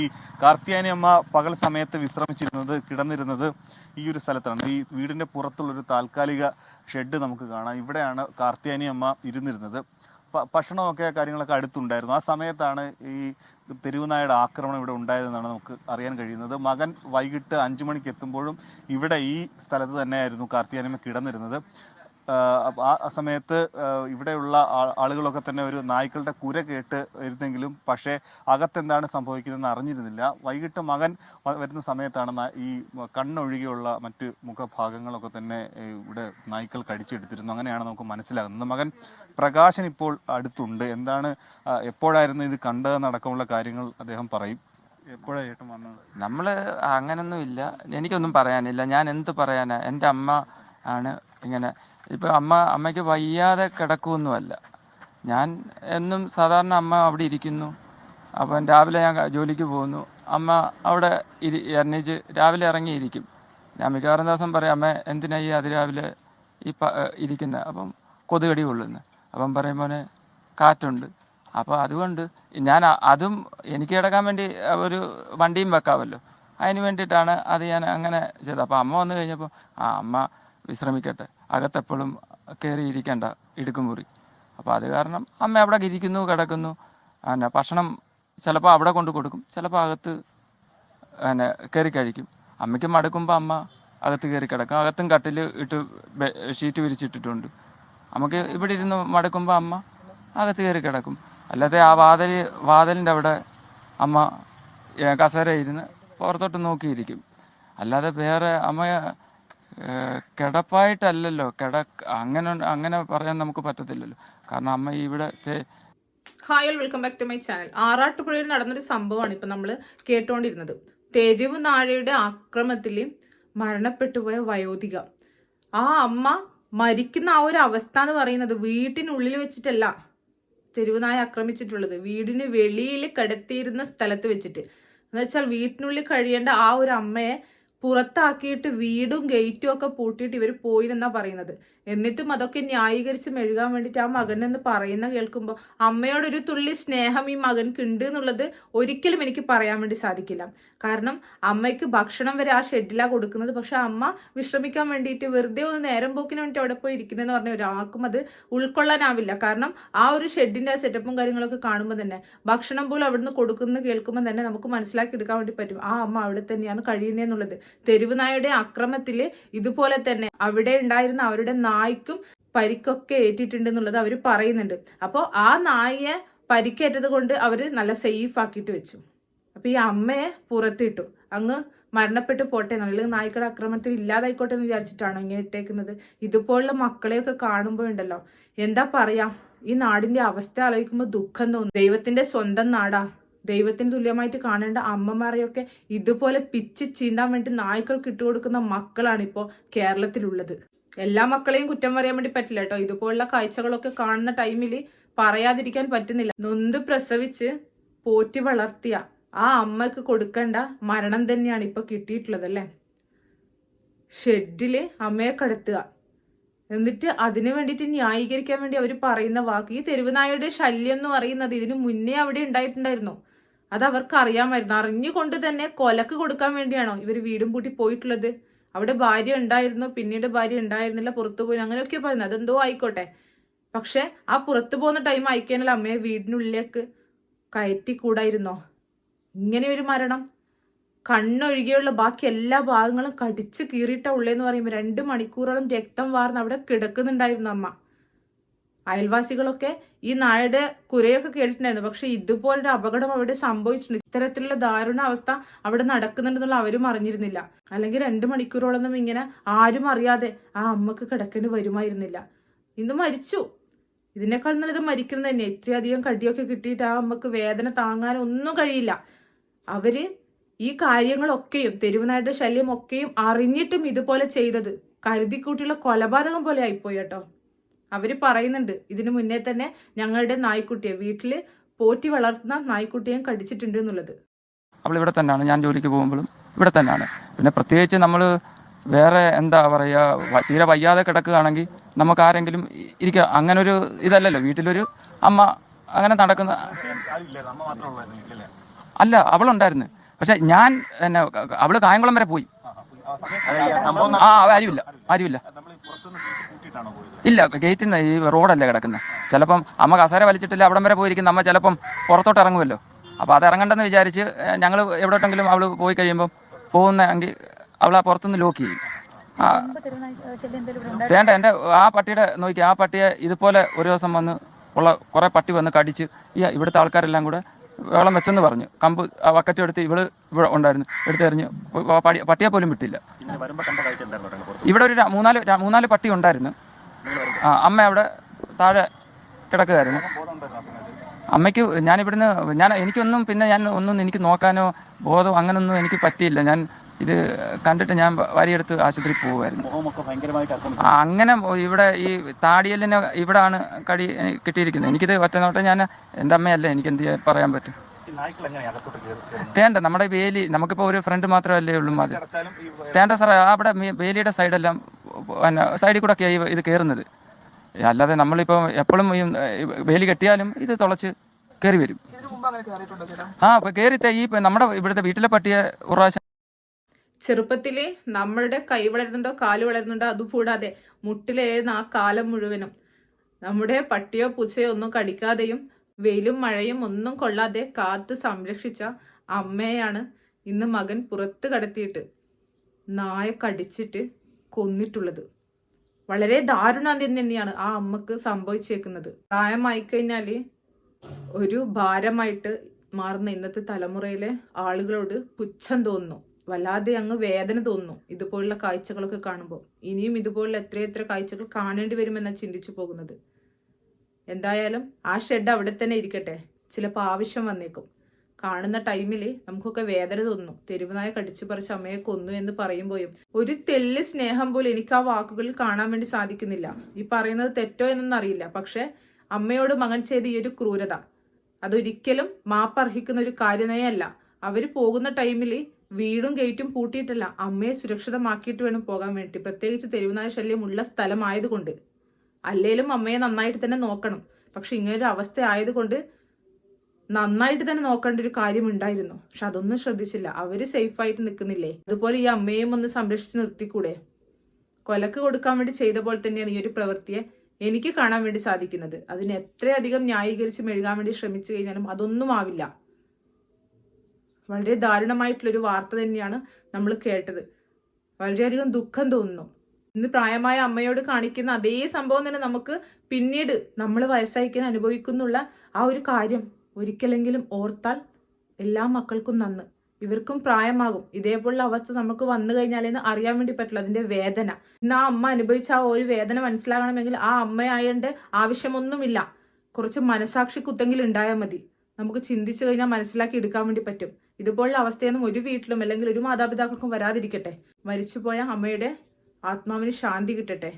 ഈ കാർത്തിയാനി അമ്മ പകൽ സമയത്ത് വിശ്രമിച്ചിരുന്നത് കിടന്നിരുന്നത് ഈ ഒരു സ്ഥലത്താണ്. ഈ വീടിന്റെ പുറത്തുള്ളൊരു താൽക്കാലിക ഷെഡ് നമുക്ക് കാണാം. ഇവിടെയാണ് കാർത്തിയാനി അമ്മ ഇരുന്നിരുന്നത്. ഭക്ഷണമൊക്കെ കാര്യങ്ങളൊക്കെ അടുത്തുണ്ടായിരുന്നു. ആ സമയത്താണ് ഈ തെരുവുനായുടെ ആക്രമണം ഇവിടെ ഉണ്ടായതെന്നാണ് നമുക്ക് അറിയാൻ കഴിയുന്നത്. മകൻ വൈകിട്ട് അഞ്ചു മണിക്ക് എത്തുമ്പോഴും ഇവിടെ ഈ സ്ഥലത്ത് തന്നെയായിരുന്നു കാർത്തിയാനിമ കിടന്നിരുന്നത്. ആ സമയത്ത് ഇവിടെയുള്ള ആളുകളൊക്കെ തന്നെ ഒരു നായ്ക്കളുടെ കുര കേട്ട് ഇരുന്നെങ്കിലും പക്ഷേ അകത്തെന്താണ് സംഭവിക്കുന്നതെന്ന് അറിഞ്ഞിരുന്നില്ല. വൈകിട്ട് മകൻ വരുന്ന സമയത്താണ് ഈ കണ്ണൊഴികെയുള്ള മറ്റ് മുഖഭാഗങ്ങളൊക്കെ തന്നെ ഇവിടെ നായ്ക്കൾ കടിച്ചെടുത്തിരുന്നു. അങ്ങനെയാണ് നമുക്ക് മനസ്സിലാകുന്നത്. മകൻ പ്രകാശൻ ഇപ്പോൾ അടുത്തുണ്ട്. എന്താണ് എപ്പോഴായിരുന്നു ഇത് കണ്ടതെന്നടക്കമുള്ള കാര്യങ്ങൾ അദ്ദേഹം പറയും. എപ്പോഴായിട്ടും വന്നത്? നമ്മൾ അങ്ങനൊന്നും ഇല്ല എനിക്കൊന്നും പറയാനില്ല. ഞാൻ എന്ത് പറയാനാ? എന്റെ അമ്മ ആണ് ഇങ്ങനെ ഇപ്പം അമ്മ അമ്മയ്ക്ക് വയ്യാതെ കിടക്കുമൊന്നുമല്ല ഞാൻ എന്നും സാധാരണ അമ്മ അവിടെ ഇരിക്കുന്നു. അപ്പം രാവിലെ ഞാൻ ജോലിക്ക് പോകുന്നു. അമ്മ അവിടെ ഇരി എണ്ണീച്ച് രാവിലെ ഇറങ്ങിയിരിക്കും. ഞാൻ മിക്കവാറും ദിവസം പറയും അമ്മ എന്തിനാ ഈ അതിരാവിലെ ഈ പ ഇരിക്കുന്നത് അപ്പം കൊതുകടി കൊള്ളുന്നു. അപ്പം പറയും മോനെ കാറ്റുണ്ട്. അപ്പോൾ അതുകൊണ്ട് ഞാൻ അതും എനിക്ക് കിടക്കാൻ വേണ്ടി ഒരു വണ്ടിയും വെക്കാമല്ലോ. അതിന് വേണ്ടിയിട്ടാണ് അത് ഞാൻ അങ്ങനെ ചെയ്തത്. അപ്പോൾ അമ്മ വന്നു കഴിഞ്ഞപ്പോൾ ആ അമ്മ വിശ്രമിക്കട്ടെ. അകത്തെപ്പോഴും കയറിയിരിക്കേണ്ട ഇടുക്കുമുറി. അപ്പോൾ അത് കാരണം അമ്മ അവിടെ ഇരിക്കുന്നു കിടക്കുന്നു. പിന്നെ ഭക്ഷണം ചിലപ്പോൾ അവിടെ കൊണ്ട് കൊടുക്കും ചിലപ്പോൾ അകത്ത് പിന്നെ കയറി കഴിക്കും. അമ്മയ്ക്ക് മടുക്കുമ്പോൾ അമ്മ അകത്ത് കയറി കിടക്കും. അകത്തും കട്ടിൽ ഇട്ട് ഷീറ്റ് വിരിച്ചിട്ടിട്ടുണ്ട്. നമുക്ക് ഇവിടെ ഇരുന്ന് മടുക്കുമ്പോൾ അമ്മ അകത്ത് കയറി കിടക്കും. അല്ലാതെ ആ വാതിൽ വാതിലിന്റെ അവിടെ അമ്മ കസേര ഇരുന്ന് പുറത്തോട്ട് നോക്കിയിരിക്കും. അല്ലാതെ വേറെ അമ്മ കിടപ്പായിട്ടല്ലല്ലോ. കിട അങ്ങനെ അങ്ങനെ പറയാൻ നമുക്ക് പറ്റത്തില്ലല്ലോ. കാരണം അമ്മ ഇവിടെ hi welcome back to my channel ആറാട്ടുപുഴയിൽ നടന്നൊരു സംഭവമാണ് ഇപ്പം നമ്മൾ കേട്ടുകൊണ്ടിരുന്നത് തെരുവ് നാഴയുടെ ആക്രമത്തിൽ മരണപ്പെട്ടുപോയ വയോധിക. ആ അമ്മ മരിക്കുന്ന ആ ഒരു അവസ്ഥ എന്ന് പറയുന്നത് വീട്ടിനുള്ളിൽ വെച്ചിട്ടല്ല. തെരുവുനായ ആക്രമിച്ചിട്ടുള്ളത്. വീടിന് വെളിയിൽ കിടത്തിയിരുന്ന സ്ഥലത്ത് വെച്ചിട്ട്. എന്ന് വെച്ചാൽ വീട്ടിനുള്ളിൽ കഴിയേണ്ട ആ ഒരു അമ്മയെ പുറത്താക്കിയിട്ട് വീടും ഗേറ്റും ഒക്കെ പൂട്ടിയിട്ട് ഇവർ പോയിരുന്നാ പറയുന്നത്. എന്നിട്ടും അതൊക്കെ ന്യായീകരിച്ച് മെഴുകാൻ വേണ്ടിയിട്ട് ആ മകൻ എന്ന് പറയുന്ന കേൾക്കുമ്പോൾ അമ്മയോടൊരു തുള്ളി സ്നേഹം ഈ മകൻക്ക് ഉണ്ട് എന്നുള്ളത് ഒരിക്കലും എനിക്ക് പറയാൻ വേണ്ടി സാധിക്കില്ല. കാരണം അമ്മയ്ക്ക് ഭക്ഷണം വരെ ആ ഷെഡിലാണ് കൊടുക്കുന്നത്. പക്ഷെ അമ്മ വിശ്രമിക്കാൻ വേണ്ടിയിട്ട് വെറുതെ ഒന്ന് നേരം പോക്കിന് വേണ്ടി അവിടെ പോയി ഇരിക്കുന്നതെന്ന് പറഞ്ഞ ഒരാൾക്കും അത് ഉൾക്കൊള്ളാനാവില്ല. കാരണം ആ ഒരു ഷെഡിന്റെ ആ സെറ്റപ്പും കാര്യങ്ങളൊക്കെ കാണുമ്പോൾ തന്നെ ഭക്ഷണം പോലും അവിടുന്ന് കൊടുക്കുന്നത് കേൾക്കുമ്പോൾ തന്നെ നമുക്ക് മനസ്സിലാക്കി എടുക്കാൻ വേണ്ടി പറ്റും. ആ അമ്മ അവിടെ തന്നെയാണ് കഴിയുന്നതെന്നുള്ളത് തെരുവ് നായയുടെ അക്രമത്തിൽ ഇതുപോലെ തന്നെ അവിടെ ഉണ്ടായിരുന്ന അവരുടെ നായ്ക്കും പരിക്കൊക്കെ ഏറ്റിട്ടുണ്ടെന്നുള്ളത് അവർ പറയുന്നുണ്ട്. അപ്പോൾ ആ നായയെ പരിക്കേറ്റത് കൊണ്ട് അവർ നല്ല സേഫ് ആക്കിയിട്ട് വെച്ചു. അപ്പോൾ ഈ അമ്മയെ പുറത്തിട്ടു. അങ്ങ് മരണപ്പെട്ടു പോട്ടെ അല്ലെങ്കിൽ നായ്ക്കളുടെ ആക്രമണത്തിൽ ഇല്ലാതായിക്കോട്ടെ എന്ന് വിചാരിച്ചിട്ടാണോ ഇങ്ങനെ ഇട്ടേക്കുന്നത്? ഇതുപോലുള്ള മക്കളെയൊക്കെ കാണുമ്പോഴുണ്ടല്ലോ. എന്താ പറയാ? ഈ നാടിന്റെ അവസ്ഥ ആലോചിക്കുമ്പോൾ ദുഃഖം തോന്നും. ദൈവത്തിന്റെ സ്വന്തം നാടാ. ദൈവത്തിന് തുല്യമായിട്ട് കാണേണ്ട അമ്മമാരെയൊക്കെ ഇതുപോലെ പിച്ച് ചീന്താൻ വേണ്ടി നായ്ക്കൾക്ക് ഇട്ടുകൊടുക്കുന്ന മക്കളാണ് ഇപ്പോൾ കേരളത്തിലുള്ളത്. എല്ലാ മക്കളെയും കുറ്റം പറയാൻ വേണ്ടി പറ്റില്ല കേട്ടോ. ഇതുപോലുള്ള കാഴ്ചകളൊക്കെ കാണുന്ന ടൈമിൽ പറയാതിരിക്കാൻ പറ്റുന്നില്ല. നൊന്ത് പ്രസവിച്ച് പോറ്റി വളർത്തിയ ആ അമ്മയ്ക്ക് കൊടുക്കേണ്ട മരണം തന്നെയാണ് ഇപ്പൊ കിട്ടിയിട്ടുള്ളത് അല്ലേ? ഷെഡിൽ അമ്മയെ കടത്തുക. എന്നിട്ട് അതിനു വേണ്ടിയിട്ട് ന്യായീകരിക്കാൻ വേണ്ടി അവർ പറയുന്ന വാക്ക്. ഈ തെരുവുനായയുടെ ശല്യം എന്ന് പറയുന്നത് ഇതിനു മുന്നേ അവിടെ ഉണ്ടായിട്ടുണ്ടായിരുന്നു. അത് അവർക്ക് അറിയാമായിരുന്നു അറിഞ്ഞുകൊണ്ട് തന്നെ കൊലക്ക് കൊടുക്കാൻ വേണ്ടിയാണോ ഇവർ വീടും പൂട്ടി പോയിട്ടുള്ളത്? അവിടെ ഭാര്യ ഉണ്ടായിരുന്നു പിന്നീട് ഭാര്യ ഉണ്ടായിരുന്നില്ല പുറത്തു പോയി അങ്ങനെയൊക്കെ പറയുന്നത്. അതെന്തോ ആയിക്കോട്ടെ. പക്ഷെ ആ പുറത്തു പോകുന്ന ടൈം അയക്കാനുള്ള അമ്മയെ വീടിനുള്ളിലേക്ക് കയറ്റി കയറ്റിക്കൂടായിരുന്നോ? ഇങ്ങനെ ഒരു മരണം. കണ്ണൊഴികെയുള്ള ബാക്കി എല്ലാ ഭാഗങ്ങളും കടിച്ച് കീറിയിട്ട ഉള്ളേന്ന് പറയുമ്പോൾ രണ്ട് മണിക്കൂറോളം രക്തം വാർന്ന് അവിടെ കിടക്കുന്നുണ്ടായിരുന്നു അമ്മ. അയൽവാസികളൊക്കെ ഈ നായയുടെ കുരയൊക്കെ കേട്ടിട്ടുണ്ടായിരുന്നു. പക്ഷെ ഇതുപോലൊരു അപകടം അവിടെ സംഭവിച്ചിട്ടുണ്ട്. ഇത്തരത്തിലുള്ള ദാരുണ അവസ്ഥ അവിടെ നടക്കുന്നുണ്ടെന്നുള്ള അവരും അറിഞ്ഞിരുന്നില്ല. അല്ലെങ്കിൽ രണ്ട് മണിക്കൂറോളൊന്നും ഇങ്ങനെ ആരും അറിയാതെ ആ അമ്മയ്ക്ക് കിടക്കേണ്ടി വരുമായിരുന്നില്ല. ഇന്ന് മരിച്ചു. ഇതിനേക്കാൾ നല്ലത് മരിക്കുന്നത് തന്നെ. ഇത്രയധികം കടിയൊക്കെ കിട്ടിയിട്ട് ആ അമ്മയ്ക്ക് വേദന താങ്ങാൻ ഒന്നും കഴിയില്ല. അവർ ഈ കാര്യങ്ങളൊക്കെയും തെരുവുനായുടെ ശല്യം ഒക്കെയും അറിഞ്ഞിട്ടും ഇതുപോലെ ചെയ്തത് കരുതിക്കൂട്ടിയുള്ള കൊലപാതകം പോലെ ആയിപ്പോയി കേട്ടോ. അവർ പറയുന്നുണ്ട് ഇതിനു മുന്നേ തന്നെ ഞങ്ങളുടെ നായ്ക്കുട്ടിയെ വീട്ടിൽ പോറ്റി വളർത്തുന്ന നായ്ക്കുട്ടിയെ കടിച്ചിട്ടുണ്ട് എന്നുള്ളത് അവൾ ഇവിടെ തന്നെയാണ് ഞാൻ ജോലിക്ക് പോകുമ്പോഴും ഇവിടെ തന്നെയാണ് പിന്നെ പ്രത്യേകിച്ച് നമ്മൾ വേറെ എന്താ പറയുക തീരെ വയ്യാതെ കിടക്കുകയാണെങ്കിൽ നമുക്ക് ആരെങ്കിലും ഇരിക്കുക അങ്ങനെ ഒരു ഇതല്ലല്ലോ വീട്ടിലൊരു അമ്മ അങ്ങനെ നടക്കുന്ന അല്ല അവളുണ്ടായിരുന്നു പക്ഷെ ഞാൻ എന്നെ അവൾ കായംകുളം വരെ പോയി ആ ആരുമില്ല ആരുമില്ല ഇല്ല ഗേറ്റിൽ നിന്ന് ഈ റോഡല്ലേ കിടക്കുന്നത് ചിലപ്പം അമ്മ കസേര വലിച്ചിട്ടില്ല അവിടം വരെ പോയിരിക്കുന്ന. അമ്മ ചിലപ്പം പുറത്തോട്ട് ഇറങ്ങുമല്ലോ അപ്പോൾ അത് ഇറങ്ങണ്ടെന്ന് വിചാരിച്ച് ഞങ്ങൾ എവിടോട്ടെങ്കിലും അവൾ പോയി കഴിയുമ്പം പോകുന്നെങ്കിൽ അവൾ ആ പുറത്തുനിന്ന് ലോക്ക് ചെയ്യും. ആ വേണ്ട എന്റെ ആ പട്ടിയുടെ നോക്കി ആ പട്ടിയെ ഇതുപോലെ ഒരു ദിവസം വന്ന് ഉള്ള കുറേ പട്ടി വന്ന് കടിച്ച് ഈ ഇവിടുത്തെ ആൾക്കാരെല്ലാം കൂടെ വെള്ളം വെച്ചെന്ന് പറഞ്ഞു. കമ്പ് ആ വക്കറ്റ് എടുത്ത് ഇവൾ ഇവിടെ ഉണ്ടായിരുന്നു. എടുത്തെറിഞ്ഞ് പടി പട്ടിയെ പോലും വിട്ടില്ല. ഇവിടെ ഒരു മൂന്നാൽ മൂന്നാൽ പട്ടി ഉണ്ടായിരുന്നു. ആ അമ്മ അവിടെ താഴെ കിടക്കുകയായിരുന്നു. അമ്മയ്ക്ക് ഞാൻ ഇവിടുന്ന് ഞാൻ എനിക്കൊന്നും പിന്നെ ഞാൻ ഒന്നും എനിക്ക് നോക്കാനോ ബോധം അങ്ങനൊന്നും എനിക്ക് പറ്റിയില്ല. ഞാൻ ഇത് കണ്ടിട്ട് ഞാൻ വരിയെടുത്ത് ആശുപത്രിയിൽ പോകുമായിരുന്നു ആ, അങ്ങനെ ഇവിടെ ഈ താടിയലിന് ഇവിടാണ് കടി കിട്ടിയിരിക്കുന്നത്. എനിക്കിത് ഒറ്റ നോട്ടം ഞാൻ എന്റെ അമ്മയല്ലേ എനിക്ക് എന്ത് ചെയ്യാൻ പറയാൻ പറ്റും. തേണ്ട നമ്മുടെ വേലി നമുക്കിപ്പോൾ ഒരു ഫ്രണ്ട് മാത്രമല്ലേ ഉള്ളൂ മതി തേണ്ട സാറേ അവിടെ വേലിയുടെ സൈഡെല്ലാം പിന്നെ സൈഡിൽ കൂടെ ഇത് കയറുന്നത്. അല്ലാതെ നമ്മളിപ്പോൾ എപ്പോഴും ഈ വേലി കെട്ടിയാലും ഇത് തുളച്ച് കയറി വരും. ആ അപ്പൊ കയറി ഈ ഇപ്പൊ നമ്മുടെ ഇവിടുത്തെ വീട്ടിലെ പട്ടിയെ പ്രാവശ്യം ചെറുപ്പത്തിൽ നമ്മളുടെ കൈ വളരുന്നുണ്ടോ കാൽ വളരുന്നുണ്ടോ അതുകൂടാതെ മുട്ടിലേന്ന് ആ കാലം മുഴുവനും നമ്മുടെ പട്ടിയോ പൂച്ചയോ ഒന്നും കടിക്കാതെയും വെയിലും മഴയും ഒന്നും കൊള്ളാതെ കാത്ത് സംരക്ഷിച്ച അമ്മയാണ് ഇന്ന് മകൻ പുറത്ത് കടത്തിയിട്ട് നായ കടിച്ചിട്ട് കൊന്നിട്ടുള്ളത്. വളരെ ദാരുണം തന്നെയാണ് ആ അമ്മയ്ക്ക് സംഭവിച്ചേക്കുന്നത്. പ്രായമായി കഴിഞ്ഞാൽ ഒരു ഭാരമായിട്ട് മാറുന്ന ഇന്നത്തെ തലമുറയിലെ ആളുകളോട് പുച്ഛം തോന്നുന്നു. വല്ലാതെ അങ്ങ് വേദന തോന്നുന്നു ഇതുപോലുള്ള കാഴ്ചകളൊക്കെ കാണുമ്പോൾ. ഇനിയും ഇതുപോലുള്ള എത്രയെത്ര കാഴ്ചകൾ കാണേണ്ടി വരുമെന്നാണ് ചിന്തിച്ചു പോകുന്നത്. എന്തായാലും ആ ഷെഡ് അവിടെ തന്നെ ഇരിക്കട്ടെ. ചിലപ്പോൾ ആവശ്യം വന്നേക്കും. കാണുന്ന ടൈമിൽ നമുക്കൊക്കെ വേദന തോന്നും. തെരുവുനായ കടിച്ചു പറിച്ച് അമ്മയെ കൊന്നു എന്ന് പറയുമ്പോഴും ഒരു തെല്ല് സ്നേഹം പോലും എനിക്ക് ആ വാക്കുകളിൽ കാണാൻ വേണ്ടി സാധിക്കുന്നില്ല. ഈ പറയുന്നത് തെറ്റോ എന്നൊന്നും അറിയില്ല. പക്ഷെ അമ്മയോട് മകൻ ചെയ്ത ഈ ഒരു ക്രൂരത അതൊരിക്കലും മാപ്പർഹിക്കുന്ന ഒരു കാര്യനയല്ല. അവർ പോകുന്ന ടൈമിൽ വീടും ഗേറ്റും പൂട്ടിയിട്ടല്ല അമ്മയെ സുരക്ഷിതമാക്കിയിട്ട് വേണം പോകാൻ വേണ്ടി. പ്രത്യേകിച്ച് തെരുവുനായ ശല്യം ഉള്ള സ്ഥലമായതുകൊണ്ട്. അല്ലേലും അമ്മയെ നന്നായിട്ട് തന്നെ നോക്കണം. പക്ഷെ ഇങ്ങനൊരു അവസ്ഥ ആയതുകൊണ്ട് നന്നായിട്ട് തന്നെ നോക്കേണ്ട ഒരു കാര്യം ഉണ്ടായിരുന്നു. പക്ഷെ അതൊന്നും ശ്രദ്ധിച്ചില്ല. അവർ സേഫായിട്ട് നിൽക്കുന്നില്ലേ? അതുപോലെ ഈ അമ്മയും ഒന്ന് സംരക്ഷിച്ച് നിർത്തിക്കൂടെ? കൊലക്ക് കൊടുക്കാൻ വേണ്ടി ചെയ്ത പോലെ തന്നെയാണ് ഈ ഒരു പ്രവൃത്തിയെ എനിക്ക് കാണാൻ വേണ്ടി സാധിക്കുന്നത്. അതിന് എത്രയധികം ന്യായീകരിച്ച് മെഴുകാൻ വേണ്ടി ശ്രമിച്ചു കഴിഞ്ഞാലും അതൊന്നും ആവില്ല. വളരെ ദാരുണമായിട്ടുള്ളൊരു വാർത്ത തന്നെയാണ് നമ്മൾ കേട്ടത്. വളരെയധികം ദുഃഖം തോന്നുന്നു. ഇന്ന് പ്രായമായ അമ്മയോട് കാണിക്കുന്ന അതേ സംഭവം തന്നെ നമുക്ക് പിന്നീട് നമ്മൾ വയസ്സായിക്കാൻ അനുഭവിക്കുന്നുള്ള ആ ഒരു കാര്യം ഒരിക്കലെങ്കിലും ഓർത്താൽ എല്ലാ മക്കൾക്കും നന്ന്. ഇവർക്കും പ്രായമാകും. ഇതേപോലുള്ള അവസ്ഥ നമുക്ക് വന്നു കഴിഞ്ഞാലെന്ന് അറിയാൻ വേണ്ടി പറ്റില്ല അതിന്റെ വേദന. ഇന്ന് ആ അമ്മ അനുഭവിച്ച ആ ഒരു വേദന മനസ്സിലാകണമെങ്കിൽ ആ അമ്മയായതിന്റെ ആവശ്യമൊന്നുമില്ല. കുറച്ച് മനസാക്ഷി കുത്തെങ്കിലും ഉണ്ടായാൽ മതി. നമുക്ക് ചിന്തിച്ചു കഴിഞ്ഞാൽ മനസ്സിലാക്കി എടുക്കാൻ വേണ്ടി പറ്റും. ഇതുപോലുള്ള അവസ്ഥയൊന്നും ഒരു വീട്ടിലും അല്ലെങ്കിൽ ഒരു മാതാപിതാക്കൾക്കും വരാതിരിക്കട്ടെ. മരിച്ചുപോയ അമ്മയുടെ ആത്മാവിന് ശാന്തി കിട്ടട്ടെ.